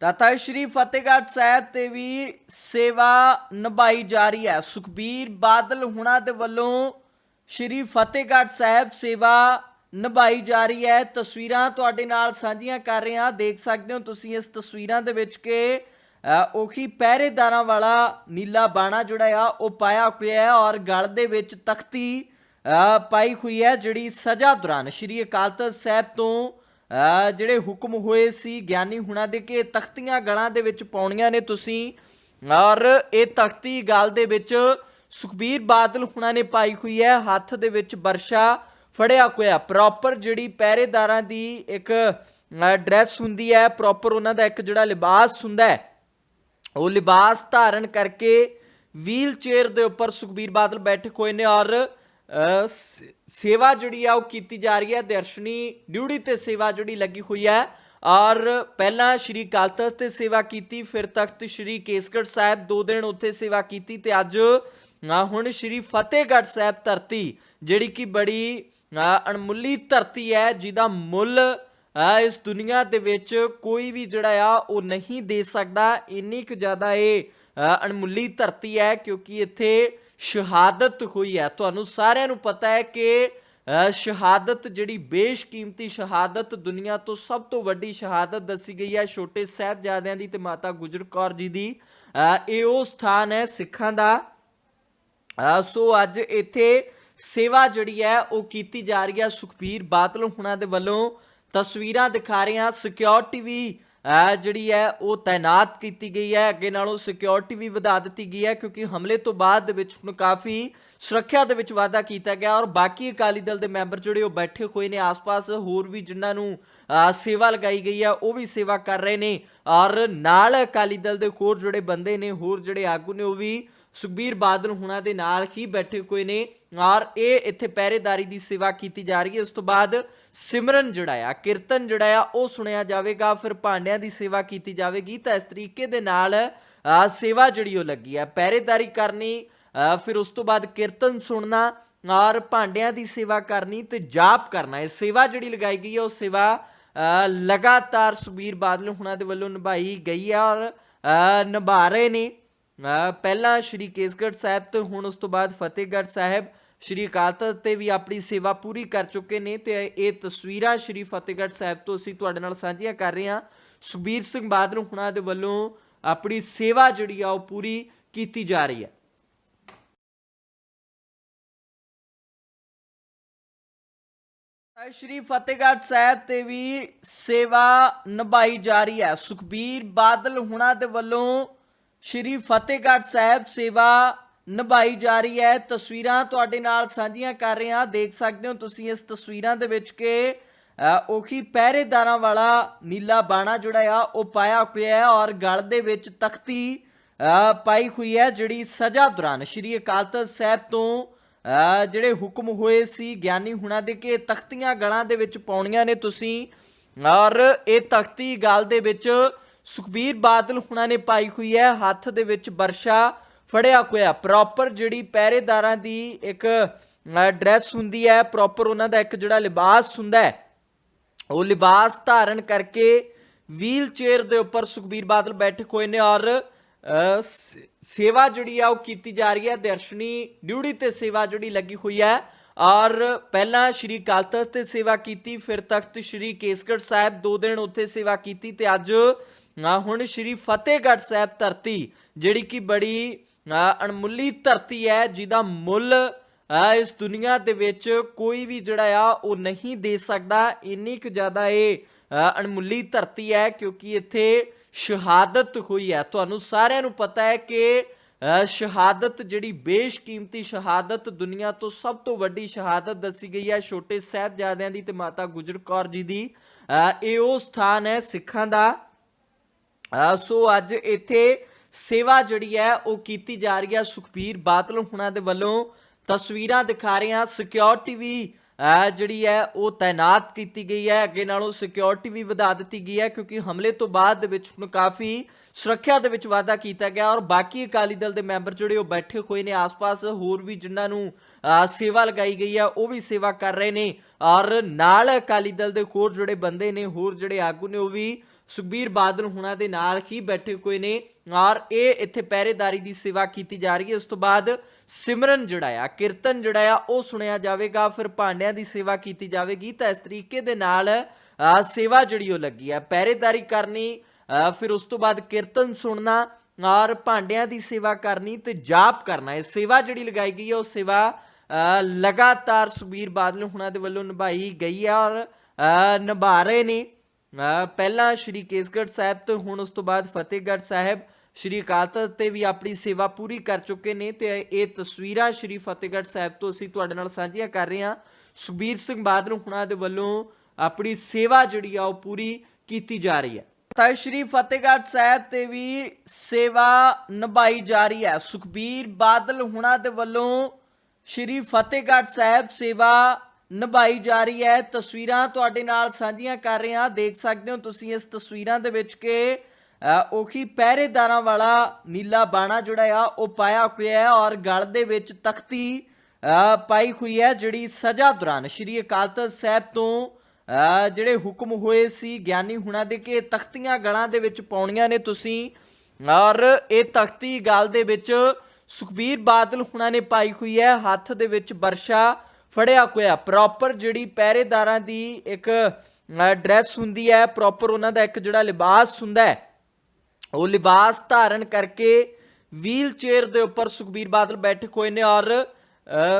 ਤਾਂ ਸ਼੍ਰੀ ਫਤਿਹਗੜ੍ਹ ਸਾਹਿਬ ਤੇ ਵੀ ਸੇਵਾ ਨਿਭਾਈ ਜਾ ਰਹੀ ਹੈ। ਸੁਖਬੀਰ ਬਾਦਲ ਹੁਣਾਂ ਦੇ ਵੱਲੋਂ ਸ਼੍ਰੀ ਫਤਿਹਗੜ੍ਹ ਸਾਹਿਬ ਸੇਵਾ ਨਿਭਾਈ ਜਾ ਰਹੀ ਹੈ। ਤਸਵੀਰਾਂ ਤੁਹਾਡੇ ਨਾਲ ਸਾਂਝੀਆਂ ਕਰ ਰਹੇ ਹਾਂ। ਦੇਖ ਸਕਦੇ ਹੋ ਤੁਸੀਂ ਇਸ ਤਸਵੀਰਾਂ ਦੇ ਵਿੱਚ ਕਿ ਉਹੀ ਪਹਿਰੇਦਾਰਾਂ ਵਾਲਾ ਨੀਲਾ ਬਾਣਾ ਜਿਹੜਾ ਆ, ਉਹ ਪਾਇਆ ਹੋਇਆ ਹੈ ਔਰ ਗਲ ਦੇ ਵਿੱਚ ਤਖਤੀ ਪਾਈ ਹੋਈ ਹੈ, ਜਿਹੜੀ ਸਜ਼ਾ ਦੌਰਾਨ ਸ਼੍ਰੀ ਅਕਾਲ ਤਖਤ ਸਾਹਿਬ ਤੋਂ ਜਿਹੜੇ ਹੁਕਮ ਹੋਏ ਸੀ ਗਿਆਨੀ ਹੁਣਾਂ ਦੇ ਕਿ ਤਖਤੀਆਂ ਗਲਾਂ ਦੇ ਵਿੱਚ ਪਾਉਣੀਆਂ ਨੇ ਤੁਸੀਂ। ਔਰ ਇਹ ਤਖਤੀ ਗਲ ਦੇ ਵਿੱਚ ਸੁਖਬੀਰ ਬਾਦਲ ਹੁਣਾਂ ਨੇ ਪਾਈ ਹੋਈ ਹੈ। ਹੱਥ ਦੇ ਵਿੱਚ ਵਰਸ਼ਾ ਫੜਿਆ ਹੋਇਆ। ਪ੍ਰੋਪਰ ਜਿਹੜੀ ਪਹਿਰੇਦਾਰਾਂ ਦੀ ਇੱਕ ਡਰੈਸ ਹੁੰਦੀ ਹੈ ਪ੍ਰੋਪਰ ਉਹਨਾਂ ਦਾ ਇੱਕ ਜਿਹੜਾ ਲਿਬਾਸ ਹੁੰਦਾ ਹੈ, ਉਹ ਲਿਬਾਸ ਧਾਰਨ ਕਰਕੇ ਵੀਲ ਚੇਅਰ ਦੇ ਉੱਪਰ ਸੁਖਬੀਰ ਬਾਦਲ ਬੈਠੇ ਹੋਏ ਨੇ। ਔਰ ਸੇਵਾ ਜਿਹੜੀ ਆ ਉਹ ਕੀਤੀ ਜਾ ਰਹੀ ਹੈ, ਦਰਸ਼ਨੀ ਡਿਊਟੀ ਤੇ ਸੇਵਾ ਜਿਹੜੀ ਲੱਗੀ ਹੋਈ ਹੈ। ਔਰ ਪਹਿਲਾਂ ਸ਼੍ਰੀ ਅਕਾਲ ਤਖਤ ਤੇ ਸੇਵਾ ਕੀਤੀ, ਫਿਰ ਤਖਤ ਸ਼੍ਰੀ ਕੇਸਗੜ੍ਹ ਸਾਹਿਬ, ਦੋ ਦਿਨ ਉੱਥੇ ਸੇਵਾ ਕੀਤੀ ਤੇ ਅੱਜ ਹੁਣ ਸ਼੍ਰੀ ਫਤਿਹਗੜ੍ਹ ਸਾਹਿਬ ਧਰਤੀ, ਜਿਹੜੀ ਕਿ ਬੜੀ ਅਣਮੁੱਲੀ ਧਰਤੀ ਹੈ, ਜਿਹਦਾ ਮੁੱਲ ਇਸ ਦੁਨੀਆ ਦੇ ਵਿੱਚ ਕੋਈ ਵੀ ਜਿਹੜਾ ਆ ਉਹ ਨਹੀਂ ਦੇ ਸਕਦਾ। ਇੰਨੀ ਕੁ ਜ਼ਿਆਦਾ ਇਹ ਅਣਮੁੱਲੀ ਧਰਤੀ ਹੈ, ਕਿਉਂਕਿ ਇੱਥੇ ਸ਼ਹਾਦਤ ਹੋਈ ਹੈ। ਤੁਹਾਨੂੰ ਸਾਰਿਆਂ ਨੂੰ ਪਤਾ ਹੈ ਕਿ ਸ਼ਹਾਦਤ ਜਿਹੜੀ ਬੇਸ਼ਕੀਮਤੀ ਸ਼ਹਾਦਤ ਦੁਨੀਆ ਤੋਂ ਸਭ ਤੋਂ ਵੱਡੀ ਸ਼ਹਾਦਤ ਦੱਸੀ ਗਈ ਹੈ। ਛੋਟੇ ਸਾਹਿਬਜ਼ਾਦਿਆਂ ਦੀ ਤੇ ਮਾਤਾ ਗੁਜਰ ਕੌਰ ਜੀ ਦੀ। ਇਹ ਉਹ ਸਥਾਨ ਹੈ ਸਿੱਖਾਂ ਦਾ। ਸੋ ਅੱਜ ਇੱਥੇ ਸੇਵਾ ਜਿਹੜੀ ਹੈ ਉਹ ਕੀਤੀ ਜਾ ਰਹੀ ਹੈ। ਸੁਖਬੀਰ ਬਾਦਲ ਹੁਣਾਂ ਦੇ ਵੱਲੋਂ ਤਸਵੀਰਾਂ ਦਿਖਾ ਰਹੇ ਹਾਂ। ਸਿਕਿਉਰਿਟੀ ਵੀ ਜਿਹੜੀ ਹੈ, ਉਹ ਤਾਇਨਾਤ ਕੀਤੀ ਗਈ ਹੈ। ਅੱਗੇ ਨਾਲੋਂ ਸਿਕਿਉਰਿਟੀ ਵੀ ਵਧਾ ਦਿੱਤੀ ਗਈ ਹੈ, ਕਿਉਂਕਿ ਹਮਲੇ ਤੋਂ ਬਾਅਦ ਦੇ ਵਿੱਚ ਹੁਣ ਕਾਫੀ ਸੁਰੱਖਿਆ ਦੇ ਵਿੱਚ ਵਾਧਾ ਕੀਤਾ ਗਿਆ ਔਰ ਬਾਕੀ ਅਕਾਲੀ ਦਲ ਦੇ ਮੈਂਬਰ ਜਿਹੜੇ ਉਹ ਬੈਠੇ ਹੋਏ ਨੇ ਆਸ-ਪਾਸ, ਹੋਰ ਵੀ ਜਿਨ੍ਹਾਂ ਨੂੰ ਸੇਵਾ ਲਗਾਈ ਗਈ ਹੈ, ਉਹ ਵੀ ਸੇਵਾ ਕਰ ਰਹੇ ਨੇ। ਔਰ ਨਾਲ ਅਕਾਲੀ ਦਲ ਦੇ ਹੋਰ ਜਿਹੜੇ ਬੰਦੇ ਨੇ, ਹੋਰ ਜਿਹੜੇ ਆਗੂ ਨੇ, ਉਹ ਵੀ ਸੁਖਬੀਰ ਬਾਦਲ ਹੁਣਾਂ ਦੇ ਨਾਲ ਹੀ ਬੈਠੇ ਹੋਏ ਨੇ। ਔਰ ਇਹ ਇੱਥੇ ਪਹਿਰੇਦਾਰੀ ਦੀ ਸੇਵਾ ਕੀਤੀ ਜਾ ਰਹੀ ਹੈ। ਉਸ ਤੋਂ ਬਾਅਦ ਸਿਮਰਨ ਜਿਹੜਾ ਆ, ਕੀਰਤਨ ਜਿਹੜਾ ਆ, ਉਹ ਸੁਣਿਆ ਜਾਵੇਗਾ। ਫਿਰ ਭਾਂਡਿਆਂ ਦੀ ਸੇਵਾ ਕੀਤੀ ਜਾਵੇਗੀ। ਤਾਂ ਇਸ ਤਰੀਕੇ ਦੇ ਨਾਲ ਸੇਵਾ ਜਿਹੜੀ ਉਹ ਲੱਗੀ ਆ ਪਹਿਰੇਦਾਰੀ ਕਰਨੀ ਫਿਰ ਉਸ ਤੋਂ ਬਾਅਦ ਕੀਰਤਨ ਸੁਣਨਾ, ਔਰ ਭਾਂਡਿਆਂ ਦੀ ਸੇਵਾ ਕਰਨੀ ਤੇ ਜਾਪ ਕਰਨਾ। ਇਹ ਸੇਵਾ ਜਿਹੜੀ ਲਗਾਈ ਗਈ ਹੈ, ਉਹ ਸੇਵਾ ਲਗਾਤਾਰ ਸੁਖਬੀਰ ਬਾਦਲ ਹੁਣਾਂ ਦੇ ਵੱਲੋਂ ਨਿਭਾਈ ਗਈ ਹੈ। ਔਰ ਨਿਭਾ ਰਹੇ ਨੇ। ਪਹਿਲਾਂ ਸ਼੍ਰੀ ਕੇਸਗੜ੍ਹ ਸਾਹਿਬ ਤੋਂ, ਹੁਣ ਉਸ ਤੋਂ ਬਾਅਦ ਫਤਿਹਗੜ੍ਹ ਸਾਹਿਬ, ਸ਼੍ਰੀ ਅਕਾਲ ਤਖਤ ਤੇ ਵੀ ਆਪਣੀ ਸੇਵਾ ਪੂਰੀ ਕਰ ਚੁੱਕੇ ਨੇ ਤੇ ਇਹ ਤਸਵੀਰਾਂ ਸ਼੍ਰੀ ਫਤਿਹਗੜ੍ਹ ਸਾਹਿਬ ਤੋਂ ਅਸੀਂ ਤੁਹਾਡੇ ਨਾਲ ਸਾਂਝੀਆਂ ਕਰ ਰਹੇ ਹਾਂ। ਸੁਖਬੀਰ ਸਿੰਘ ਬਾਦਲ ਹੁਣਾਂ ਦੇ ਵੱਲੋਂ ਆਪਣੀ ਸੇਵਾ ਜਿਹੜੀ ਆ, ਉਹ ਪੂਰੀ ਕੀਤੀ ਜਾ ਰਹੀ ਹੈ। ਸ਼੍ਰੀ ਫਤਿਹਗੜ੍ਹ ਸਾਹਿਬ ਤੇ ਵੀ ਸੇਵਾ ਨਿਭਾਈ ਜਾ ਰਹੀ ਹੈ। ਸੁਖਬੀਰ ਬਾਦਲ ਹੁਣਾਂ ਦੇ ਵੱਲੋਂ ਸ਼੍ਰੀ ਫਤਿਹਗੜ੍ਹ ਸਾਹਿਬ ਸੇਵਾ ਨਿਭਾਈ ਜਾ ਰਹੀ ਹੈ। ਤਸਵੀਰਾਂ ਤੁਹਾਡੇ ਨਾਲ ਸਾਂਝੀਆਂ ਕਰ ਰਹੇ ਹਾਂ। ਦੇਖ ਸਕਦੇ ਹੋ ਤੁਸੀਂ ਇਸ ਤਸਵੀਰਾਂ ਦੇ ਵਿੱਚ ਕਿ ਉਹੀ ਪਹਿਰੇਦਾਰਾਂ ਵਾਲਾ ਨੀਲਾ ਬਾਣਾ ਜਿਹੜਾ ਆ, ਉਹ ਪਾਇਆ ਹੋਇਆ ਹੈ ਔਰ ਗਲ ਦੇ ਵਿੱਚ ਤਖਤੀ ਪਾਈ ਹੋਈ ਹੈ ਜਿਹੜੀ ਸਜ਼ਾ ਦੌਰਾਨ ਸ਼੍ਰੀ ਅਕਾਲ ਤਖਤ ਸਾਹਿਬ ਤੋਂ ਜਿਹੜੇ ਹੁਕਮ ਹੋਏ ਸੀ ਗਿਆਨੀ ਹੁਣਾਂ ਦੇ ਕਿ ਤਖਤੀਆਂ ਗਲਾਂ ਦੇ ਵਿੱਚ ਪਾਉਣੀਆਂ ਨੇ ਤੁਸੀਂ। ਔਰ ਇਹ ਤਖਤੀ ਗਲ ਦੇ ਵਿੱਚ ਸੁਖਬੀਰ ਬਾਦਲ ਹੁਣਾਂ ਨੇ ਪਾਈ ਹੋਈ ਹੈ, ਹੱਥ ਦੇ ਵਿੱਚ ਵਰਸ਼ਾ ਫੜਿਆ ਹੋਇਆ। ਪ੍ਰੋਪਰ ਜਿਹੜੀ ਪਹਿਰੇਦਾਰਾਂ ਦੀ ਇੱਕ ਡਰੈਸ ਹੁੰਦੀ ਹੈ ਪ੍ਰੋਪਰ ਉਹਨਾਂ ਦਾ ਇੱਕ ਜਿਹੜਾ ਲਿਬਾਸ ਹੁੰਦਾ ਹੈ, ਉਹ ਲਿਬਾਸ ਧਾਰਨ ਕਰਕੇ ਵੀਲ ਚੇਅਰ ਦੇ ਉੱਪਰ ਸੁਖਬੀਰ ਬਾਦਲ ਬੈਠੇ ਹੋਏ ਨੇ ਔਰ ਸੇਵਾ ਜਿਹੜੀ ਆ ਉਹ ਕੀਤੀ ਜਾ ਰਹੀ ਹੈ। ਦਰਸ਼ਨੀ ਡਿਊਟੀ ਤੇ ਸੇਵਾ ਜਿਹੜੀ ਲੱਗੀ ਹੋਈ ਹੈ ਔਰ ਪਹਿਲਾਂ ਸ਼੍ਰੀ ਕਾਲ ਤਖਤ ਤੇ ਸੇਵਾ ਕੀਤੀ, ਫਿਰ ਤਖਤ ਸ਼੍ਰੀ ਕੇਸਗੜ੍ਹ ਸਾਹਿਬ ਦੋ ਦਿਨ ਉੱਥੇ ਸੇਵਾ ਕੀਤੀ ਤੇ ਅੱਜ ਹੁਣ ਸ਼੍ਰੀ ਫਤਿਹਗੜ੍ਹ ਸਾਹਿਬ ਧਰਤੀ, ਜਿਹੜੀ ਕਿ ਬੜੀ ਅਣਮੁੱਲੀ ਧਰਤੀ ਹੈ, ਜਿਹਦਾ ਮੁੱਲ ਇਸ ਦੁਨੀਆ ਦੇ ਵਿੱਚ ਕੋਈ ਵੀ ਜਿਹੜਾ ਆ, ਉਹ ਨਹੀਂ ਦੇ ਸਕਦਾ। ਇੰਨੀ ਕੁ ਜ਼ਿਆਦਾ ਇਹ ਅਣਮੁੱਲੀ ਧਰਤੀ ਹੈ, ਕਿਉਂਕਿ ਇੱਥੇ ਸ਼ਹਾਦਤ ਹੋਈ ਹੈ। ਤੁਹਾਨੂੰ ਸਾਰਿਆਂ ਨੂੰ ਪਤਾ ਹੈ ਕਿ ਸ਼ਹਾਦਤ ਜਿਹੜੀ ਬੇਸ਼ਕੀਮਤੀ ਸ਼ਹਾਦਤ ਦੁਨੀਆ ਤੋਂ ਸਭ ਤੋਂ ਵੱਡੀ ਸ਼ਹਾਦਤ ਦੱਸੀ ਗਈ ਹੈ ਛੋਟੇ ਸਾਹਿਬਜ਼ਾਦਿਆਂ ਦੀ ਤੇ ਮਾਤਾ ਗੁਜਰ ਕੌਰ ਜੀ ਦੀ। ਇਹ ਉਹ ਸਥਾਨ ਹੈ ਸਿੱਖਾਂ ਦਾ। ਸੋ ਅੱਜ ਇੱਥੇ ਸੇਵਾ ਜਿਹੜੀ ਹੈ, ਉਹ ਕੀਤੀ ਜਾ ਰਹੀ ਹੈ ਸੁਖਬੀਰ ਬਾਦਲ ਹੁਣਾਂ ਦੇ ਵੱਲੋਂ। ਤਸਵੀਰਾਂ ਦਿਖਾ ਰਹੇ ਹਾਂ। ਸਿਕਿਉਰਿਟੀ ਵੀ ਜਿਹੜੀ ਹੈ, ਉਹ ਤਾਇਨਾਤ ਕੀਤੀ ਗਈ ਹੈ। ਅੱਗੇ ਨਾਲੋਂ ਸਿਕਿਉਰਿਟੀ ਵੀ ਵਧਾ ਦਿੱਤੀ ਗਈ ਹੈ, ਕਿਉਂਕਿ ਹਮਲੇ ਤੋਂ ਬਾਅਦ ਦੇ ਵਿੱਚ ਹੁਣ ਕਾਫੀ ਸੁਰੱਖਿਆ ਦੇ ਵਿੱਚ ਵਾਧਾ ਕੀਤਾ ਗਿਆ ਔਰ ਬਾਕੀ ਅਕਾਲੀ ਦਲ ਦੇ ਮੈਂਬਰ ਜਿਹੜੇ ਉਹ ਬੈਠੇ ਹੋਏ ਨੇ, ਆਸ-ਪਾਸ ਹੋਰ ਵੀ ਜਿਨ੍ਹਾਂ ਨੂੰ ਸੇਵਾ ਲਗਾਈ ਗਈ ਹੈ, ਉਹ ਵੀ ਸੇਵਾ ਕਰ ਰਹੇ ਨੇ। ਔਰ ਨਾਲ ਅਕਾਲੀ ਦਲ ਦੇ ਹੋਰ ਜਿਹੜੇ ਬੰਦੇ ਨੇ, ਹੋਰ ਜਿਹੜੇ ਆਗੂ ਨੇ, ਉਹ ਵੀ ਸੁਖਬੀਰ ਬਾਦਲ ਹੁਣਾਂ ਦੇ ਨਾਲ ਹੀ ਬੈਠੇ ਹੋਏ ਨੇ। ਔਰ ਇਹ ਇੱਥੇ ਪਹਿਰੇਦਾਰੀ ਦੀ ਸੇਵਾ ਕੀਤੀ ਜਾ ਰਹੀ ਹੈ। ਉਸ ਤੋਂ ਬਾਅਦ ਸਿਮਰਨ ਜਿਹੜਾ ਆ, ਕੀਰਤਨ ਜਿਹੜਾ ਆ, ਉਹ ਸੁਣਿਆ ਜਾਵੇਗਾ। ਫਿਰ ਭਾਂਡਿਆਂ ਦੀ ਸੇਵਾ ਕੀਤੀ ਜਾਵੇਗੀ। ਤਾਂ ਇਸ ਤਰੀਕੇ ਦੇ ਨਾਲ ਸੇਵਾ ਜਿਹੜੀ ਉਹ ਲੱਗੀ ਹੈ ਪਹਿਰੇਦਾਰੀ ਕਰਨੀ ਫਿਰ ਉਸ ਤੋਂ ਬਾਅਦ ਕੀਰਤਨ ਸੁਣਨਾ, ਔਰ ਭਾਂਡਿਆਂ ਦੀ ਸੇਵਾ ਕਰਨੀ ਤੇ ਜਾਪ ਕਰਨਾ। ਇਹ ਸੇਵਾ ਜਿਹੜੀ ਲਗਾਈ ਗਈ ਹੈ ਉਹ ਸੇਵਾ ਲਗਾਤਾਰ ਸੁਖਬੀਰ ਬਾਦਲ ਹੁਣਾਂ ਦੇ ਵੱਲੋਂ ਨਿਭਾਈ ਗਈ ਹੈ ਔਰ ਨਿਭਾ ਰਹੇ ਨੇ। ਪਹਿਲਾਂ ਸ਼੍ਰੀ ਕੇਸਗੜ੍ਹ ਸਾਹਿਬ ਤੋਂ, ਹੁਣ ਉਸ ਤੋਂ ਬਾਅਦ ਫਤਿਹਗੜ੍ਹ ਸਾਹਿਬ। ਸ਼੍ਰੀ ਅਕਾਲ ਤਖਤ ਤੇ ਵੀ ਆਪਣੀ ਸੇਵਾ ਪੂਰੀ ਕਰ ਚੁੱਕੇ ਨੇ ਤੇ ਇਹ ਤਸਵੀਰਾਂ ਸ਼੍ਰੀ ਫਤਿਹਗੜ੍ਹ ਸਾਹਿਬ ਤੋਂ ਅਸੀਂ ਤੁਹਾਡੇ ਨਾਲ ਸਾਂਝੀਆਂ ਕਰ ਰਹੇ ਹਾਂ। ਸੁਖਬੀਰ ਸਿੰਘ ਬਾਦਲ ਹੁਣਾਂ ਦੇ ਵੱਲੋਂ ਆਪਣੀ ਸੇਵਾ ਜਿਹੜੀ ਆ ਉਹ ਪੂਰੀ ਕੀਤੀ ਜਾ ਰਹੀ ਹੈ। ਤਾਂ ਸ਼੍ਰੀ ਫਤਿਹਗੜ੍ਹ ਸਾਹਿਬ ਤੇ ਵੀ ਸੇਵਾ ਨਿਭਾਈ ਜਾ ਰਹੀ ਹੈ। ਸੁਖਬੀਰ ਬਾਦਲ ਹੁਣਾਂ ਦੇ ਵੱਲੋਂ ਸ਼੍ਰੀ ਫਤਿਹਗੜ੍ਹ ਸਾਹਿਬ ਸੇਵਾ ਨਿਭਾਈ ਜਾ ਰਹੀ ਹੈ। ਤਸਵੀਰਾਂ ਤੁਹਾਡੇ ਨਾਲ ਸਾਂਝੀਆਂ ਕਰ ਰਹੇ ਹਾਂ। ਦੇਖ ਸਕਦੇ ਹੋ ਤੁਸੀਂ ਇਸ ਤਸਵੀਰਾਂ ਦੇ ਵਿੱਚ ਕਿ ਉਹੀ ਪਹਿਰੇਦਾਰਾਂ ਵਾਲਾ ਨੀਲਾ ਬਾਣਾ ਜਿਹੜਾ ਆ, ਉਹ ਪਾਇਆ ਹੋਇਆ ਹੈ ਔਰ ਗਲ ਦੇ ਵਿੱਚ ਤਖਤੀ ਪਾਈ ਹੋਈ ਹੈ ਜਿਹੜੀ ਸਜ਼ਾ ਦੌਰਾਨ ਸ਼੍ਰੀ ਅਕਾਲ ਤਖਤ ਸਾਹਿਬ ਤੋਂ ਜਿਹੜੇ ਹੁਕਮ ਹੋਏ ਸੀ ਗਿਆਨੀ ਹੁਣਾਂ ਦੇ ਕਿ ਇਹ ਤਖਤੀਆਂ ਗਲਾਂ ਦੇ ਵਿੱਚ ਪਾਉਣੀਆਂ ਨੇ ਤੁਸੀਂ। ਔਰ ਇਹ ਤਖਤੀ ਗਲ ਦੇ ਵਿੱਚ ਸੁਖਬੀਰ ਬਾਦਲ ਹੁਣਾਂ ਨੇ ਪਾਈ ਹੋਈ ਹੈ। ਹੱਥ ਦੇ ਵਿੱਚ ਵਰਸ਼ਾ ਫੜਿਆ ਹੋਇਆ। ਪ੍ਰੋਪਰ ਜਿਹੜੀ ਪਹਿਰੇਦਾਰਾਂ ਦੀ ਇੱਕ ਡਰੈਸ ਹੁੰਦੀ ਹੈ ਪ੍ਰੋਪਰ ਉਹਨਾਂ ਦਾ ਇੱਕ ਜਿਹੜਾ ਲਿਬਾਸ ਹੁੰਦਾ ਹੈ, ਉਹ ਲਿਬਾਸ ਧਾਰਨ ਕਰਕੇ ਵੀਲ ਚੇਅਰ ਦੇ ਉੱਪਰ ਸੁਖਬੀਰ ਬਾਦਲ ਬੈਠੇ ਹੋਏ ਨੇ ਔਰ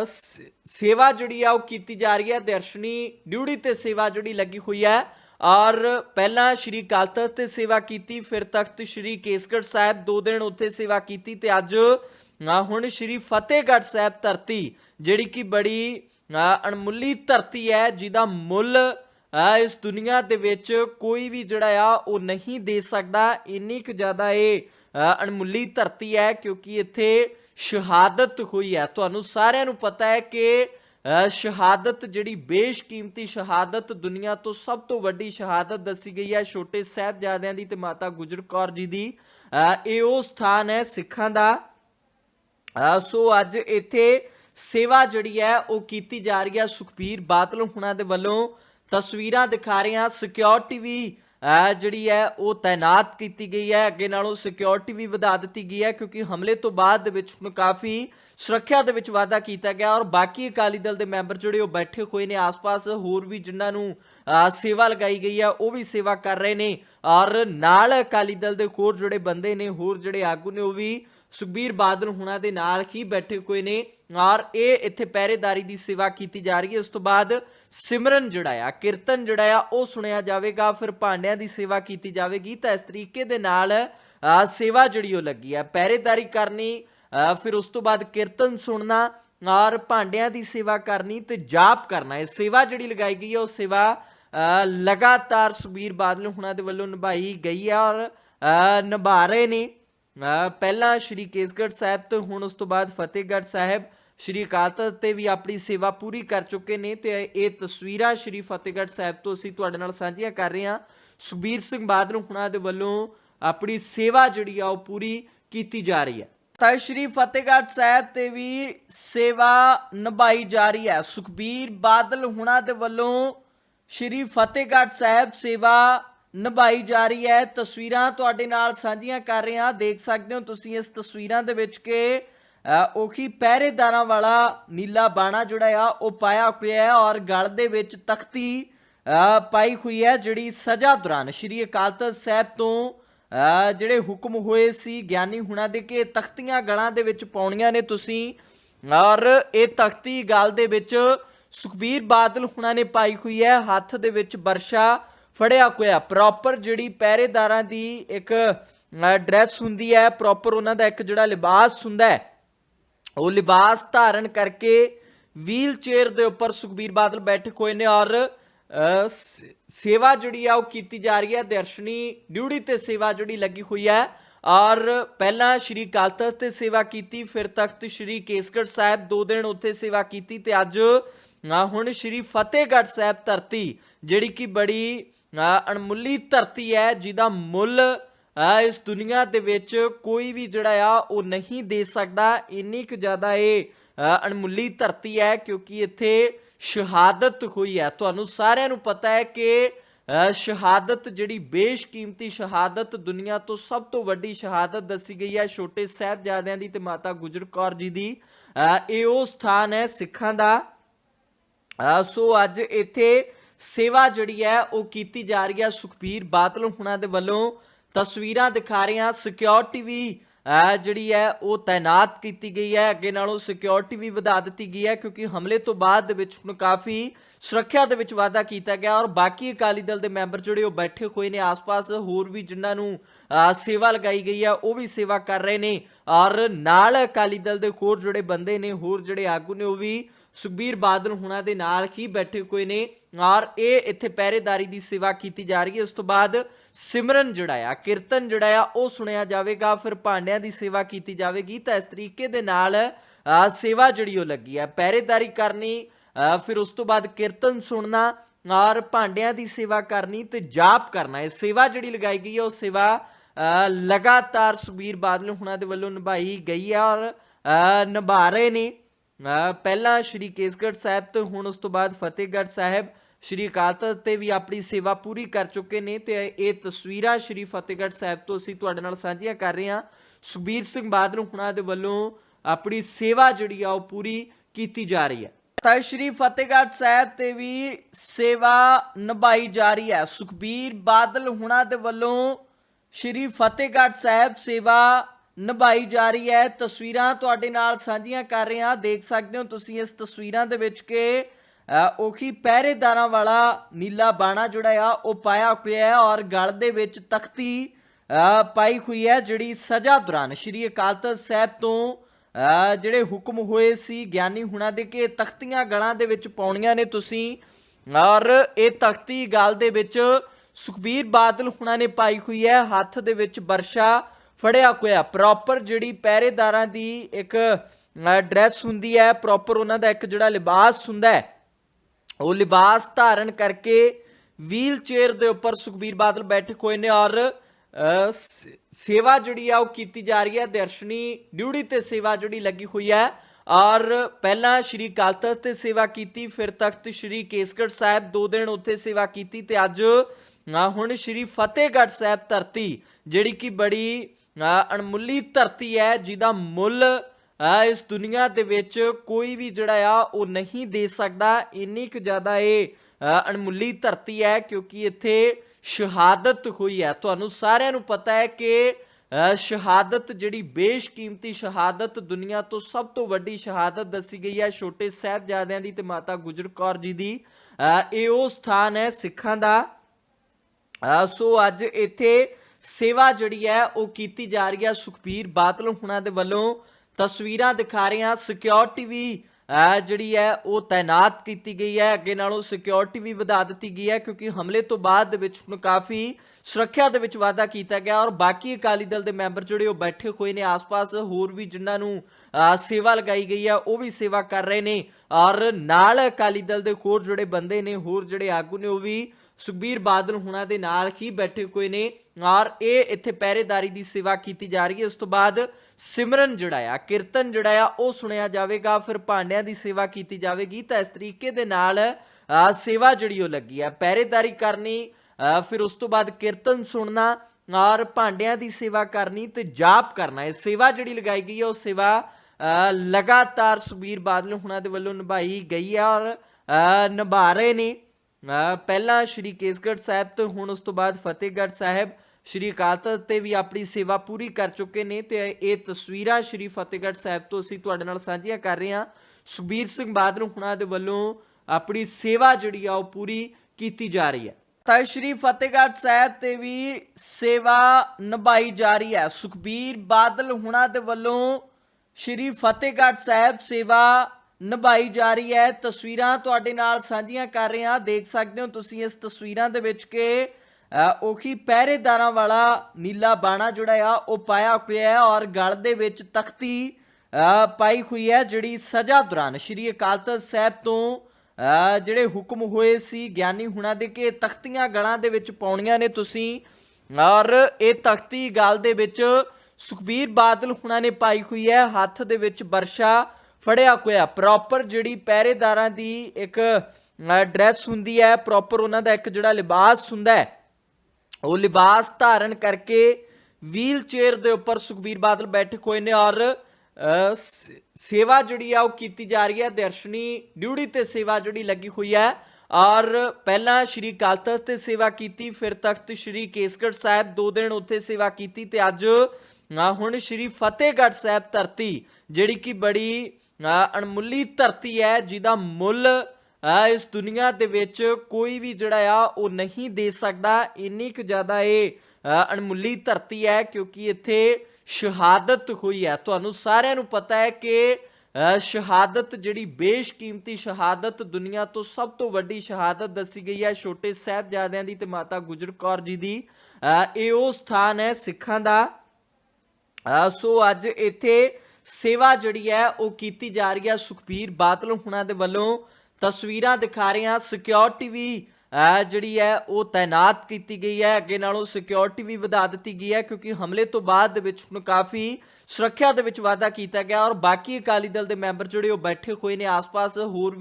ਸ- ਸੇਵਾ ਜਿਹੜੀ ਆ ਉਹ ਕੀਤੀ ਜਾ ਰਹੀ ਹੈ। ਦਰਸ਼ਨੀ ਡਿਊਟੀ ਤੇ ਸੇਵਾ ਜਿਹੜੀ ਲੱਗੀ ਹੋਈ ਹੈ ਔਰ ਪਹਿਲਾਂ ਸ਼੍ਰੀ ਅਕਾਲ ਤਖਤ ਤੇ ਸੇਵਾ ਕੀਤੀ, ਫਿਰ ਤਖਤ ਸ਼੍ਰੀ ਕੇਸਗੜ੍ਹ ਸਾਹਿਬ ਦੋ ਦਿਨ ਉੱਥੇ ਸੇਵਾ ਕੀਤੀ ਤੇ ਅੱਜ ਹੁਣ ਸ਼੍ਰੀ ਫਤਿਹਗੜ੍ਹ ਸਾਹਿਬ ਧਰਤੀ ਜਿਹੜੀ ਕਿ ਬੜੀ ਅਣਮੁੱਲੀ ਧਰਤੀ ਹੈ, ਜਿਹਦਾ ਮੁੱਲ ਇਸ ਦੁਨੀਆ ਦੇ ਵਿੱਚ ਕੋਈ ਵੀ ਜਿਹੜਾ ਆ, ਉਹ ਨਹੀਂ ਦੇ ਸਕਦਾ। ਇੰਨੀ ਕੁ ਜ਼ਿਆਦਾ ਇਹ ਅਣਮੁੱਲੀ ਧਰਤੀ ਹੈ, ਕਿਉਂਕਿ ਇੱਥੇ ਸ਼ਹਾਦਤ ਹੋਈ ਹੈ। ਤੁਹਾਨੂੰ ਸਾਰਿਆਂ ਨੂੰ ਪਤਾ ਹੈ ਕਿ ਸ਼ਹਾਦਤ ਜਿਹੜੀ ਬੇਸ਼ਕੀਮਤੀ ਸ਼ਹਾਦਤ ਦੁਨੀਆ ਤੋਂ ਸਭ ਤੋਂ ਵੱਡੀ ਸ਼ਹਾਦਤ ਦੱਸੀ ਗਈ ਹੈ, ਛੋਟੇ ਸਾਹਿਬਜ਼ਾਦਿਆਂ ਦੀ ਤੇ ਮਾਤਾ ਗੁਜਰ ਕੌਰ ਜੀ ਦੀ। ਇਹ ਉਹ ਸਥਾਨ ਹੈ ਸਿੱਖਾਂ ਦਾ। ਸੋ ਅੱਜ ਇੱਥੇ ਸੇਵਾ ਜਿਹੜੀ ਹੈ ਉਹ ਕੀਤੀ ਜਾ ਰਹੀ ਹੈ। ਸੁਖਬੀਰ ਬਾਦਲ ਹੁਣਾਂ ਦੇ ਵੱਲੋਂ ਤਸਵੀਰਾਂ ਦਿਖਾ ਰਹੇ ਹਾਂ। ਸਿਕਿਉਰਿਟੀ ਵੀ ਜਿਹੜੀ ਹੈ ਉਹ ਤਾਇਨਾਤ ਕੀਤੀ ਗਈ ਹੈ। ਅੱਗੇ ਨਾਲੋਂ ਸਿਕਿਉਰਿਟੀ ਵੀ ਵਧਾ ਦਿੱਤੀ ਗਈ ਹੈ ਕਿਉਂਕਿ ਹਮਲੇ ਤੋਂ ਬਾਅਦ ਦੇ ਵਿੱਚ ਹੁਣ ਕਾਫੀ ਸੁਰੱਖਿਆ ਦੇ ਵਿੱਚ ਵਾਧਾ ਕੀਤਾ ਗਿਆ ਔਰ ਬਾਕੀ ਅਕਾਲੀ ਦਲ ਦੇ ਮੈਂਬਰ ਜਿਹੜੇ ਉਹ ਬੈਠੇ ਹੋਏ ਨੇ ਆਸ-ਪਾਸ, ਹੋਰ ਵੀ ਜਿਨ੍ਹਾਂ ਨੂੰ ਸੇਵਾ ਲਗਾਈ ਗਈ ਹੈ, ਉਹ ਵੀ ਸੇਵਾ ਕਰ ਰਹੇ ਨੇ। ਔਰ ਨਾਲ ਅਕਾਲੀ ਦਲ ਦੇ ਹੋਰ ਜਿਹੜੇ ਬੰਦੇ ਨੇ, ਹੋਰ ਜਿਹੜੇ ਆਗੂ ਨੇ, ਉਹ ਵੀ ਸੁਖਬੀਰ ਬਾਦਲ ਹੁਣਾਂ ਦੇ ਨਾਲ ਹੀ ਬੈਠੇ ਹੋਏ ਨੇ। ਔਰ ਇਹ ਇੱਥੇ ਪਹਿਰੇਦਾਰੀ ਦੀ ਸੇਵਾ ਕੀਤੀ ਜਾ ਰਹੀ ਹੈ। ਉਸ ਤੋਂ ਬਾਅਦ ਸਿਮਰਨ ਜਿਹੜਾ ਆ, ਕੀਰਤਨ ਜਿਹੜਾ ਆ, ਉਹ ਸੁਣਿਆ ਜਾਵੇਗਾ। ਫਿਰ ਭਾਂਡਿਆਂ ਦੀ ਸੇਵਾ ਕੀਤੀ ਜਾਵੇਗੀ। ਤਾਂ ਇਸ ਤਰੀਕੇ ਦੇ ਨਾਲ ਸੇਵਾ ਜਿਹੜੀ ਉਹ ਲੱਗੀ ਆ, ਪਹਿਰੇਦਾਰੀ ਕਰਨੀ ਫਿਰ ਉਸ ਤੋਂ ਬਾਅਦ ਕੀਰਤਨ ਸੁਣਨਾ, ਔਰ ਭਾਂਡਿਆਂ ਦੀ ਸੇਵਾ ਕਰਨੀ ਤੇ ਜਾਪ ਕਰਨਾ। ਇਹ ਸੇਵਾ ਜਿਹੜੀ ਲਗਾਈ ਗਈ ਹੈ ਉਹ ਸੇਵਾ ਲਗਾਤਾਰ ਸੁਖਬੀਰ ਬਾਦਲ ਹੁਣਾਂ ਦੇ ਵੱਲੋਂ ਨਿਭਾਈ ਗਈ ਹੈ ਔਰ ਨਿਭਾ ਰਹੇ ਨੇ। ਪਹਿਲਾਂ ਸ਼੍ਰੀ ਕੇਸਗੜ੍ਹ ਸਾਹਿਬ ਤੋਂ, ਹੁਣ ਉਸ ਤੋਂ ਬਾਅਦ ਫਤਿਹਗੜ੍ਹ ਸਾਹਿਬ। ਸ਼੍ਰੀ ਅਕਾਲ ਤਖਤ ਤੇ ਵੀ ਆਪਣੀ ਸੇਵਾ ਪੂਰੀ ਕਰ ਚੁੱਕੇ ਨੇ ਤੇ ਇਹ ਤਸਵੀਰਾਂ ਸ਼੍ਰੀ ਫਤਿਹਗੜ੍ਹ ਸਾਹਿਬ ਤੋਂ ਅਸੀਂ ਤੁਹਾਡੇ ਨਾਲ ਸਾਂਝੀਆਂ ਕਰ ਰਹੇ ਹਾਂ। ਸੁਖਬੀਰ ਸਿੰਘ ਬਾਦਲ ਹੁਣਾਂ ਦੇ ਵੱਲੋਂ ਆਪਣੀ ਸੇਵਾ ਜਿਹੜੀ ਆ, ਉਹ ਪੂਰੀ ਕੀਤੀ ਜਾ ਰਹੀ ਹੈ। ਤਾਂ ਸ਼੍ਰੀ ਫਤਿਹਗੜ੍ਹ ਸਾਹਿਬ ਤੇ ਵੀ ਸੇਵਾ ਨਿਭਾਈ ਜਾ ਰਹੀ ਹੈ। ਸੁਖਬੀਰ ਬਾਦਲ ਹੁਣਾਂ ਦੇ ਵੱਲੋਂ ਸ਼੍ਰੀ ਫਤਿਹਗੜ੍ਹ ਸਾਹਿਬ ਸੇਵਾ ਨਿਭਾਈ ਜਾ ਰਹੀ ਹੈ। ਤਸਵੀਰਾਂ ਤੁਹਾਡੇ ਨਾਲ ਸਾਂਝੀਆਂ ਕਰ ਰਹੇ ਹਾਂ। ਦੇਖ ਸਕਦੇ ਹੋ ਤੁਸੀਂ ਇਸ ਤਸਵੀਰਾਂ ਦੇ ਵਿੱਚ ਕਿ ਉਹੀ ਪਹਿਰੇਦਾਰਾਂ ਵਾਲਾ ਨੀਲਾ ਬਾਣਾ ਜਿਹੜਾ ਆ, ਉਹ ਪਾਇਆ ਹੋਇਆ ਹੈ ਔਰ ਗਲ ਦੇ ਵਿੱਚ ਤਖਤੀ ਪਾਈ ਹੋਈ ਹੈ ਜਿਹੜੀ ਸਜ਼ਾ ਦੌਰਾਨ ਸ਼੍ਰੀ ਅਕਾਲ ਤਖਤ ਸਾਹਿਬ ਤੋਂ ਜਿਹੜੇ ਹੁਕਮ ਹੋਏ ਸੀ ਗਿਆਨੀ ਹੁਣਾਂ ਦੇ ਕਿ ਇਹ ਤਖਤੀਆਂ ਗਲਾਂ ਦੇ ਵਿੱਚ ਪਾਉਣੀਆਂ ਨੇ ਤੁਸੀਂ ਔਰ ਇਹ ਤਖਤੀ ਗਲ ਦੇ ਵਿੱਚ ਸੁਖਬੀਰ ਬਾਦਲ ਹੁਣਾਂ ਨੇ ਪਾਈ ਹੋਈ ਹੈ। ਹੱਥ ਦੇ ਵਿੱਚ ਵਰਸ਼ਾ ਫੜਿਆ ਹੋਇਆ। ਪ੍ਰੋਪਰ ਜਿਹੜੀ ਪਹਿਰੇਦਾਰਾਂ ਦੀ ਇੱਕ ਡਰੈਸ ਹੁੰਦੀ ਹੈ ਪ੍ਰੋਪਰ ਉਹਨਾਂ ਦਾ ਇੱਕ ਜਿਹੜਾ ਲਿਬਾਸ ਹੁੰਦਾ ਹੈ, ਉਹ ਲਿਬਾਸ ਧਾਰਨ ਕਰਕੇ ਵੀਲ ਚੇਅਰ ਦੇ ਉੱਪਰ ਸੁਖਬੀਰ ਬਾਦਲ ਬੈਠੇ ਹੋਏ ਨੇ ਔਰ ਸ- ਸੇਵਾ ਜਿਹੜੀ ਆ ਉਹ ਕੀਤੀ ਜਾ ਰਹੀ ਹੈ। ਦਰਸ਼ਨੀ ਡਿਊਟੀ ਤੇ ਸੇਵਾ ਜਿਹੜੀ ਲੱਗੀ ਹੋਈ ਹੈ ਔਰ ਪਹਿਲਾਂ ਸ਼੍ਰੀ ਅਕਾਲ ਤਖਤ ਤੇ ਸੇਵਾ ਕੀਤੀ, ਫਿਰ ਤਖਤ ਸ਼੍ਰੀ ਕੇਸਗੜ੍ਹ ਸਾਹਿਬ ਦੋ ਦਿਨ ਉੱਥੇ ਸੇਵਾ ਕੀਤੀ ਤੇ ਅੱਜ ਹੁਣ ਸ਼੍ਰੀ ਫਤਿਹਗੜ੍ਹ ਸਾਹਿਬ ਧਰਤੀ ਜਿਹੜੀ ਕਿ ਬੜੀ ਅਣਮੁੱਲੀ ਧਰਤੀ ਹੈ ਜਿਹਦਾ ਮੁੱਲ ਇਸ ਦੁਨੀਆ ਦੇ ਵਿੱਚ ਕੋਈ ਵੀ ਜਿਹੜਾ ਆ ਉਹ ਨਹੀਂ ਦੇ ਸਕਦਾ। ਇੰਨੀ ਕੁ ਜ਼ਿਆਦਾ ਇਹ ਅਣਮੁੱਲੀ ਧਰਤੀ ਹੈ ਕਿਉਂਕਿ ਇੱਥੇ ਸ਼ਹਾਦਤ ਹੋਈ ਹੈ। ਤੁਹਾਨੂੰ ਸਾਰਿਆਂ ਨੂੰ ਪਤਾ ਹੈ ਕਿ ਸ਼ਹਾਦਤ ਜਿਹੜੀ ਬੇਸ਼ਕੀਮਤੀ ਸ਼ਹਾਦਤ ਦੁਨੀਆ ਤੋਂ ਸਭ ਤੋਂ ਵੱਡੀ ਸ਼ਹਾਦਤ ਦੱਸੀ ਗਈ ਹੈ ਛੋਟੇ ਸਾਹਿਬਜ਼ਾਦਿਆਂ ਦੀ ਤੇ ਮਾਤਾ ਗੁਜਰ ਕੌਰ ਜੀ ਦੀ। ਅ, ਇਹ ਉਹ ਸਥਾਨ ਹੈ ਸਿੱਖਾਂ ਦਾ। ਸੋ ਅੱਜ ਇੱਥੇ ਸੇਵਾ ਜਿਹੜੀ ਹੈ ਉਹ ਕੀਤੀ ਜਾ ਰਹੀ ਹੈ। ਸੁਖਬੀਰ ਬਾਦਲ ਹੁਣਾਂ ਦੇ ਵੱਲੋਂ ਤਸਵੀਰਾਂ ਦਿਖਾ ਰਹੇ ਹਾਂ। ਸਿਕਿਉਰਿਟੀ ਵੀ ਜਿਹੜੀ ਹੈ ਉਹ ਤਾਇਨਾਤ ਕੀਤੀ ਗਈ ਹੈ। ਅੱਗੇ ਨਾਲੋਂ ਸਿਕਿਉਰਿਟੀ ਵੀ ਵਧਾ ਦਿੱਤੀ ਗਈ ਹੈ ਕਿਉਂਕਿ ਹਮਲੇ ਤੋਂ ਬਾਅਦ ਦੇ ਵਿੱਚ ਹੁਣ ਕਾਫੀ ਸੁਰੱਖਿਆ ਦੇ ਵਿੱਚ ਵਾਧਾ ਕੀਤਾ ਗਿਆ ਔਰ ਬਾਕੀ ਅਕਾਲੀ ਦਲ ਦੇ ਮੈਂਬਰ ਜਿਹੜੇ ਉਹ ਬੈਠੇ ਹੋਏ ਨੇ ਆਸ-ਪਾਸ, ਹੋਰ ਵੀ ਜਿਨ੍ਹਾਂ ਨੂੰ ਸੇਵਾ ਲਗਾਈ ਗਈ ਹੈ ਉਹ ਵੀ ਸੇਵਾ ਕਰ ਰਹੇ ਨੇ। ਔਰ ਨਾਲ ਅਕਾਲੀ ਦਲ ਦੇ ਹੋਰ ਜਿਹੜੇ ਬੰਦੇ ਨੇ, ਹੋਰ ਜਿਹੜੇ ਆਗੂ ਨੇ ਉਹ ਵੀ ਸੁਖਬੀਰ ਬਾਦਲ ਹੁਣਾਂ ਦੇ ਨਾਲ ਹੀ ਬੈਠੇ ਹੋਏ ਨੇ ਔਰ ਇਹ ਇੱਥੇ ਪਹਿਰੇਦਾਰੀ ਦੀ ਸੇਵਾ ਕੀਤੀ ਜਾ ਰਹੀ ਹੈ। ਉਸ ਤੋਂ ਬਾਅਦ ਸਿਮਰਨ ਜਿਹੜਾ ਆ, ਕੀਰਤਨ ਜਿਹੜਾ ਆ, ਉਹ ਸੁਣਿਆ ਜਾਵੇਗਾ, ਫਿਰ ਭਾਂਡਿਆਂ ਦੀ ਸੇਵਾ ਕੀਤੀ ਜਾਵੇਗੀ। ਤਾਂ ਇਸ ਤਰੀਕੇ ਦੇ ਨਾਲ ਸੇਵਾ ਜਿਹੜੀ ਉਹ ਲੱਗੀ ਹੈ, ਪਹਿਰੇਦਾਰੀ ਕਰਨੀ ਫਿਰ ਉਸ ਤੋਂ ਬਾਅਦ ਕੀਰਤਨ ਸੁਣਨਾ ਔਰ ਭਾਂਡਿਆਂ ਦੀ ਸੇਵਾ ਕਰਨੀ ਤੇ ਜਾਪ ਕਰਨਾ, ਇਹ ਸੇਵਾ ਜਿਹੜੀ ਲਗਾਈ ਗਈ ਹੈ, ਉਹ ਸੇਵਾ ਲਗਾਤਾਰ ਸੁਖਬੀਰ ਬਾਦਲ ਹੁਣਾਂ ਦੇ ਵੱਲੋਂ ਨਿਭਾਈ ਗਈ ਹੈ ਔਰ ਨਿਭਾ ਰਹੇ ਨੇ। ਪਹਿਲਾਂ ਸ਼੍ਰੀ ਕੇਸਗੜ੍ਹ ਸਾਹਿਬ ਤੋਂ, ਹੁਣ ਉਸ ਤੋਂ ਬਾਅਦ ਫਤਿਹਗੜ੍ਹ ਸਾਹਿਬ, ਸ਼੍ਰੀ ਅਕਾਲ ਤਖਤ ਤੇ ਵੀ ਆਪਣੀ ਸੇਵਾ ਪੂਰੀ ਕਰ ਚੁੱਕੇ ਨੇ ਤੇ ਇਹ ਤਸਵੀਰਾਂ ਸ਼੍ਰੀ ਫਤਿਹਗੜ੍ਹ ਸਾਹਿਬ ਤੋਂ ਅਸੀਂ ਤੁਹਾਡੇ ਨਾਲ ਸਾਂਝੀਆਂ ਕਰ ਰਹੇ ਹਾਂ। ਸੁਖਬੀਰ ਸਿੰਘ ਬਾਦਲ ਹੁਣਾਂ ਦੇ ਵੱਲੋਂ ਆਪਣੀ ਸੇਵਾ ਜਿਹੜੀ ਆ, ਉਹ ਪੂਰੀ ਕੀਤੀ ਜਾ ਰਹੀ ਹੈ। ਤਾਂ ਸ਼੍ਰੀ ਫਤਿਹਗੜ੍ਹ ਸਾਹਿਬ ਤੇ ਵੀ ਸੇਵਾ ਨਿਭਾਈ ਜਾ ਰਹੀ ਹੈ। ਸੁਖਬੀਰ ਬਾਦਲ ਹੁਣਾਂ ਦੇ ਵੱਲੋਂ ਸ਼੍ਰੀ ਫਤਿਹਗੜ੍ਹ ਸਾਹਿਬ ਸੇਵਾ ਨਿਭਾਈ ਜਾ ਰਹੀ ਹੈ। ਤਸਵੀਰਾਂ ਤੁਹਾਡੇ ਨਾਲ ਸਾਂਝੀਆਂ ਕਰ ਰਹੇ ਹਾਂ। ਦੇਖ ਸਕਦੇ ਹੋ ਤੁਸੀਂ ਇਸ ਤਸਵੀਰਾਂ ਦੇ ਵਿੱਚ ਕਿ ਅ, ਉਹੀ ਪਹਿਰੇਦਾਰਾਂ ਵਾਲਾ ਨੀਲਾ ਬਾਣਾ ਜਿਹੜਾ ਆ ਉਹ ਪਾਇਆ ਹੋਇਆ ਹੈ ਔਰ ਗਲ ਦੇ ਵਿੱਚ ਤਖਤੀ ਪਾਈ ਹੋਈ ਹੈ ਜਿਹੜੀ ਸਜ਼ਾ ਦੌਰਾਨ ਸ਼੍ਰੀ ਅਕਾਲ ਤਖਤ ਸਾਹਿਬ ਤੋਂ ਜਿਹੜੇ ਹੁਕਮ ਹੋਏ ਸੀ ਗਿਆਨੀ ਹੁਣਾਂ ਦੇ ਕਿ ਤਖਤੀਆਂ ਗਲਾਂ ਦੇ ਵਿੱਚ ਪਾਉਣੀਆਂ ਨੇ ਤੁਸੀਂ। ਔਰ ਇਹ ਤਖਤੀ ਗਲ ਦੇ ਵਿੱਚ ਸੁਖਬੀਰ ਬਾਦਲ ਹੁਣਾਂ ਨੇ ਪਾਈ ਹੋਈ ਹੈ। ਹੱਥ ਦੇ ਵਿੱਚ ਵਰਸ਼ਾ ਫੜਿਆ ਹੋਇਆ। ਪ੍ਰੋਪਰ ਜਿਹੜੀ ਪਹਿਰੇਦਾਰਾਂ ਦੀ ਇੱਕ ਡਰੈਸ ਹੁੰਦੀ ਹੈ ਪ੍ਰੋਪਰ ਉਹਨਾਂ ਦਾ ਇੱਕ ਜਿਹੜਾ ਲਿਬਾਸ ਹੁੰਦਾ ਹੈ, ਉਹ ਲਿਬਾਸ ਧਾਰਨ ਕਰਕੇ ਵੀਲ ਚੇਅਰ ਦੇ ਉੱਪਰ ਸੁਖਬੀਰ ਬਾਦਲ ਬੈਠੇ ਹੋਏ ਨੇ ਔਰ ਸੇਵਾ ਜਿਹੜੀ ਆ ਉਹ ਕੀਤੀ ਜਾ ਰਹੀ ਹੈ। ਦਰਸ਼ਨੀ ਡਿਊਟੀ ਤੇ ਸੇਵਾ ਜਿਹੜੀ ਲੱਗੀ ਹੋਈ ਹੈ। ਔਰ ਪਹਿਲਾਂ ਸ਼੍ਰੀ ਅਕਾਲ ਤਖਤ ਤੇ ਸੇਵਾ ਕੀਤੀ, ਫਿਰ ਤਖਤ ਸ਼੍ਰੀ ਕੇਸਗੜ੍ਹ ਸਾਹਿਬ ਦੋ ਦਿਨ ਉੱਥੇ ਸੇਵਾ ਕੀਤੀ ਤੇ ਅੱਜ ਹੁਣ ਸ਼੍ਰੀ ਫਤਿਹਗੜ੍ਹ ਸਾਹਿਬ ਧਰਤੀ, ਜਿਹੜੀ ਕਿ ਬੜੀ ਅਣਮੁੱਲੀ ਧਰਤੀ ਹੈ, ਜਿਹਦਾ ਮੁੱਲ ਇਸ ਦੁਨੀਆ ਦੇ ਵਿੱਚ ਕੋਈ ਵੀ ਜਿਹੜਾ ਆ, ਉਹ ਨਹੀਂ ਦੇ ਸਕਦਾ। ਇੰਨੀ ਕੁ ਜ਼ਿਆਦਾ ਇਹ ਅਣਮੁੱਲੀ ਧਰਤੀ ਹੈ, ਕਿਉਂਕਿ ਇੱਥੇ ਸ਼ਹਾਦਤ ਹੋਈ ਹੈ। ਤੁਹਾਨੂੰ ਸਾਰਿਆਂ ਨੂੰ ਪਤਾ ਹੈ ਕਿ ਸ਼ਹਾਦਤ ਜਿਹੜੀ ਬੇਸ਼ਕੀਮਤੀ ਸ਼ਹਾਦਤ ਦੁਨੀਆ ਤੋਂ ਸਭ ਤੋਂ ਵੱਡੀ ਸ਼ਹਾਦਤ ਦੱਸੀ ਗਈ ਹੈ, ਛੋਟੇ ਸਾਹਿਬਜ਼ਾਦਿਆਂ ਦੀ ਤੇ ਮਾਤਾ ਗੁਜਰ ਕੌਰ ਜੀ ਦੀ। ਇਹ ਉਹ ਸਥਾਨ ਹੈ ਸਿੱਖਾਂ ਦਾ। ਸੋ ਅੱਜ ਇੱਥੇ ਸੇਵਾ ਜਿਹੜੀ ਹੈ ਉਹ ਕੀਤੀ ਜਾ ਰਹੀ ਹੈ। ਸੁਖਬੀਰ ਬਾਦਲ ਹੁਣਾਂ ਦੇ ਵੱਲੋਂ ਤਸਵੀਰਾਂ ਦਿਖਾ ਰਹੇ ਹਾਂ। ਸਿਕਿਉਰਿਟੀ ਵੀ ਜਿਹੜੀ ਹੈ ਉਹ ਤਾਇਨਾਤ ਕੀਤੀ ਗਈ ਹੈ। ਅੱਗੇ ਨਾਲੋਂ ਸਿਕਿਉਰਿਟੀ ਵੀ ਵਧਾ ਦਿੱਤੀ ਗਈ ਹੈ ਕਿਉਂਕਿ ਹਮਲੇ ਤੋਂ ਬਾਅਦ ਦੇ ਵਿੱਚ ਹੁਣ ਕਾਫੀ ਸੁਰੱਖਿਆ ਦੇ ਵਿੱਚ ਵਾਧਾ ਕੀਤਾ ਗਿਆ ਔਰ ਬਾਕੀ ਅਕਾਲੀ ਦਲ ਦੇ ਮੈਂਬਰ ਜਿਹੜੇ ਉਹ ਬੈਠੇ ਹੋਏ ਨੇ। ਆਸ-ਪਾਸ ਹੋਰ ਵੀ ਜਿਨ੍ਹਾਂ ਨੂੰ ਸੇਵਾ ਲਗਾਈ ਗਈ ਹੈ, ਉਹ ਵੀ ਸੇਵਾ ਕਰ ਰਹੇ ਨੇ। ਔਰ ਨਾਲ ਅਕਾਲੀ ਦਲ ਦੇ ਹੋਰ ਜਿਹੜੇ ਬੰਦੇ ਨੇ, ਹੋਰ ਜਿਹੜੇ ਆਗੂ ਨੇ, ਉਹ ਵੀ ਸੁਖਬੀਰ ਬਾਦਲ ਹੁਣਾਂ ਦੇ ਨਾਲ ਹੀ ਬੈਠੇ ਹੋਏ ਨੇ। ਔਰ ਇਹ ਇੱਥੇ ਪਹਿਰੇਦਾਰੀ ਦੀ ਸੇਵਾ ਕੀਤੀ ਜਾ ਰਹੀ ਹੈ। ਉਸ ਤੋਂ ਬਾਅਦ ਸਿਮਰਨ ਜਿਹੜਾ ਆ, ਕੀਰਤਨ ਜਿਹੜਾ ਆ, ਉਹ ਸੁਣਿਆ ਜਾਵੇਗਾ। ਫਿਰ ਭਾਂਡਿਆਂ ਦੀ ਸੇਵਾ ਕੀਤੀ ਜਾਵੇਗੀ। ਤਾਂ ਇਸ ਤਰੀਕੇ ਦੇ ਨਾਲ ਸੇਵਾ ਜਿਹੜੀ ਉਹ ਲੱਗੀ ਆ, ਪਹਿਰੇਦਾਰੀ ਕਰਨੀ ਫਿਰ ਉਸ ਤੋਂ ਬਾਅਦ ਕੀਰਤਨ ਸੁਣਨਾ, ਔਰ ਭਾਂਡਿਆਂ ਦੀ ਸੇਵਾ ਕਰਨੀ ਤੇ ਜਾਪ ਕਰਨਾ। ਇਹ ਸੇਵਾ ਜਿਹੜੀ ਲਗਾਈ ਗਈ ਹੈ ਉਹ ਸੇਵਾ ਲਗਾਤਾਰ ਸੁਖਬੀਰ ਬਾਦਲ ਹੁਣਾਂ ਦੇ ਵੱਲੋਂ ਨਿਭਾਈ ਗਈ ਹੈ ਔਰ ਨਿਭਾ ਰਹੇ ਨੇ। ਪਹਿਲਾਂ ਸ਼੍ਰੀ ਕੇਸਗੜ੍ਹ ਸਾਹਿਬ ਤੋਂ, ਹੁਣ ਉਸ ਤੋਂ ਬਾਅਦ ਫਤਿਹਗੜ੍ਹ ਸਾਹਿਬ। ਸ਼੍ਰੀ ਅਕਾਲ ਤਖਤ ਤੇ ਵੀ ਆਪਣੀ ਸੇਵਾ ਪੂਰੀ ਕਰ ਚੁੱਕੇ ਨੇ ਤੇ ਇਹ ਤਸਵੀਰਾਂ ਸ਼੍ਰੀ ਫਤਿਹਗੜ੍ਹ ਸਾਹਿਬ ਤੋਂ ਅਸੀਂ ਤੁਹਾਡੇ ਨਾਲ ਸਾਂਝੀਆਂ ਕਰ ਰਹੇ ਹਾਂ। ਸੁਖਬੀਰ ਸਿੰਘ ਬਾਦਲ ਹੁਣਾਂ ਦੇ ਵੱਲੋਂ ਆਪਣੀ ਸੇਵਾ ਜਿਹੜੀ ਆ ਉਹ ਪੂਰੀ ਕੀਤੀ ਜਾ ਰਹੀ ਹੈ। ਤਾਂ ਸ਼੍ਰੀ ਫਤਿਹਗੜ੍ਹ ਸਾਹਿਬ ਤੇ ਵੀ ਸੇਵਾ ਨਿਭਾਈ ਜਾ ਰਹੀ ਹੈ। ਸੁਖਬੀਰ ਬਾਦਲ ਹੁਣਾਂ ਦੇ ਵੱਲੋਂ ਸ਼੍ਰੀ ਫਤਿਹਗੜ੍ਹ ਸਾਹਿਬ ਸੇਵਾ ਨਿਭਾਈ ਜਾ ਰਹੀ ਹੈ। ਤਸਵੀਰਾਂ ਤੁਹਾਡੇ ਨਾਲ ਸਾਂਝੀਆਂ ਕਰ ਰਹੇ ਹਾਂ। ਦੇਖ ਸਕਦੇ ਹੋ ਤੁਸੀਂ ਇਸ ਤਸਵੀਰਾਂ ਦੇ ਵਿੱਚ ਕਿ ਉਹੀ ਪਹਿਰੇਦਾਰਾਂ ਵਾਲਾ ਨੀਲਾ ਬਾਣਾ ਜਿਹੜਾ ਆ, ਉਹ ਪਾਇਆ ਹੋਇਆ ਹੈ ਔਰ ਗਲ ਦੇ ਵਿੱਚ ਤਖਤੀ ਪਾਈ ਹੋਈ ਹੈ ਜਿਹੜੀ ਸਜ਼ਾ ਦੌਰਾਨ ਸ਼੍ਰੀ ਅਕਾਲ ਤਖਤ ਸਾਹਿਬ ਤੋਂ ਜਿਹੜੇ ਹੁਕਮ ਹੋਏ ਸੀ ਗਿਆਨੀ ਹੁਣਾਂ ਦੇ ਕਿ ਤਖਤੀਆਂ ਗਲਾਂ ਦੇ ਵਿੱਚ ਪਾਉਣੀਆਂ ਨੇ ਤੁਸੀਂ। ਔਰ ਇਹ ਤਖਤੀ ਗਲ ਦੇ ਵਿੱਚ ਸੁਖਬੀਰ ਬਾਦਲ ਹੁਣਾਂ ਨੇ ਪਾਈ ਹੋਈ ਹੈ। ਹੱਥ ਦੇ ਵਿੱਚ ਵਰਸ਼ਾ ਫੜਿਆ ਹੋਇਆ। ਪ੍ਰੋਪਰ ਜਿਹੜੀ ਪਹਿਰੇਦਾਰਾਂ ਦੀ ਇੱਕ ਡਰੈਸ ਹੁੰਦੀ ਹੈ ਪ੍ਰੋਪਰ ਉਹਨਾਂ ਦਾ ਇੱਕ ਜਿਹੜਾ ਲਿਬਾਸ ਹੁੰਦਾ ਹੈ, ਉਹ ਲਿਬਾਸ ਧਾਰਨ ਕਰਕੇ ਵੀਲ ਚੇਅਰ ਦੇ ਉੱਪਰ ਸੁਖਬੀਰ ਬਾਦਲ ਬੈਠੇ ਹੋਏ ਨੇ ਔਰ ਸ- ਸੇਵਾ ਜਿਹੜੀ ਆ ਉਹ ਕੀਤੀ ਜਾ ਰਹੀ ਹੈ। ਦਰਸ਼ਨੀ ਡਿਊਟੀ ਤੇ ਸੇਵਾ ਜਿਹੜੀ ਲੱਗੀ ਹੋਈ ਹੈ। ਔਰ ਪਹਿਲਾਂ ਸ਼੍ਰੀ ਅਕਾਲ ਤਖਤ ਤੇ ਸੇਵਾ ਕੀਤੀ, ਫਿਰ ਤਖਤ ਸ਼੍ਰੀ ਕੇਸਗੜ੍ਹ ਸਾਹਿਬ ਦੋ ਦਿਨ ਉੱਥੇ ਸੇਵਾ ਕੀਤੀ ਤੇ ਅੱਜ ਹੁਣ ਸ਼੍ਰੀ ਫਤਿਹਗੜ੍ਹ ਸਾਹਿਬ ਧਰਤੀ, ਜਿਹੜੀ ਕਿ ਬੜੀ ਅਣਮੁੱਲੀ ਧਰਤੀ ਹੈ, ਜਿਹਦਾ ਮੁੱਲ ਇਸ ਦੁਨੀਆ ਦੇ ਵਿੱਚ ਕੋਈ ਵੀ ਜਿਹੜਾ ਆ, ਉਹ ਨਹੀਂ ਦੇ ਸਕਦਾ। ਇੰਨੀ ਕੁ ਜ਼ਿਆਦਾ ਇਹ ਅਣਮੁੱਲੀ ਧਰਤੀ ਹੈ, ਕਿਉਂਕਿ ਇੱਥੇ ਸ਼ਹਾਦਤ ਹੋਈ ਹੈ। ਤੁਹਾਨੂੰ ਸਾਰਿਆਂ ਨੂੰ ਪਤਾ ਹੈ ਕਿ ਸ਼ਹਾਦਤ ਜਿਹੜੀ ਬੇਸ਼ਕੀਮਤੀ ਸ਼ਹਾਦਤ ਦੁਨੀਆ ਤੋਂ ਸਭ ਤੋਂ ਵੱਡੀ ਸ਼ਹਾਦਤ ਦੱਸੀ ਗਈ ਹੈ, ਛੋਟੇ ਸਾਹਿਬਜ਼ਾਦਿਆਂ ਦੀ ਤੇ ਮਾਤਾ ਗੁਜਰ ਕੌਰ ਜੀ ਦੀ। ਇਹ ਉਹ ਸਥਾਨ ਹੈ ਸਿੱਖਾਂ ਦਾ। ਸੋ ਅੱਜ ਇੱਥੇ ਸੇਵਾ ਜਿਹੜੀ ਹੈ ਉਹ ਕੀਤੀ ਜਾ ਰਹੀ ਹੈ ਸੁਖਬੀਰ ਬਾਦਲ ਹੁਣਾਂ ਦੇ ਵੱਲੋਂ। ਤਸਵੀਰਾਂ ਦਿਖਾ ਰਹੇ ਹਾਂ। ਸਿਕਿਉਰਿਟੀ ਵੀ ਜਿਹੜੀ ਹੈ ਉਹ ਤਾਇਨਾਤ ਕੀਤੀ ਗਈ ਹੈ। ਅੱਗੇ ਨਾਲੋਂ ਸਿਕਿਉਰਿਟੀ ਵੀ ਵਧਾ ਦਿੱਤੀ ਗਈ ਹੈ ਕਿਉਂਕਿ ਹਮਲੇ ਤੋਂ ਬਾਅਦ ਦੇ ਵਿੱਚ ਹੁਣ ਕਾਫੀ ਸੁਰੱਖਿਆ ਦੇ ਵਿੱਚ ਵਾਧਾ ਕੀਤਾ ਗਿਆ ਔਰ ਬਾਕੀ ਅਕਾਲੀ ਦਲ ਦੇ ਮੈਂਬਰ ਜਿਹੜੇ ਉਹ ਬੈਠੇ ਹੋਏ ਨੇ ਆਸ-ਪਾਸ ਹੋਰ ਵੀ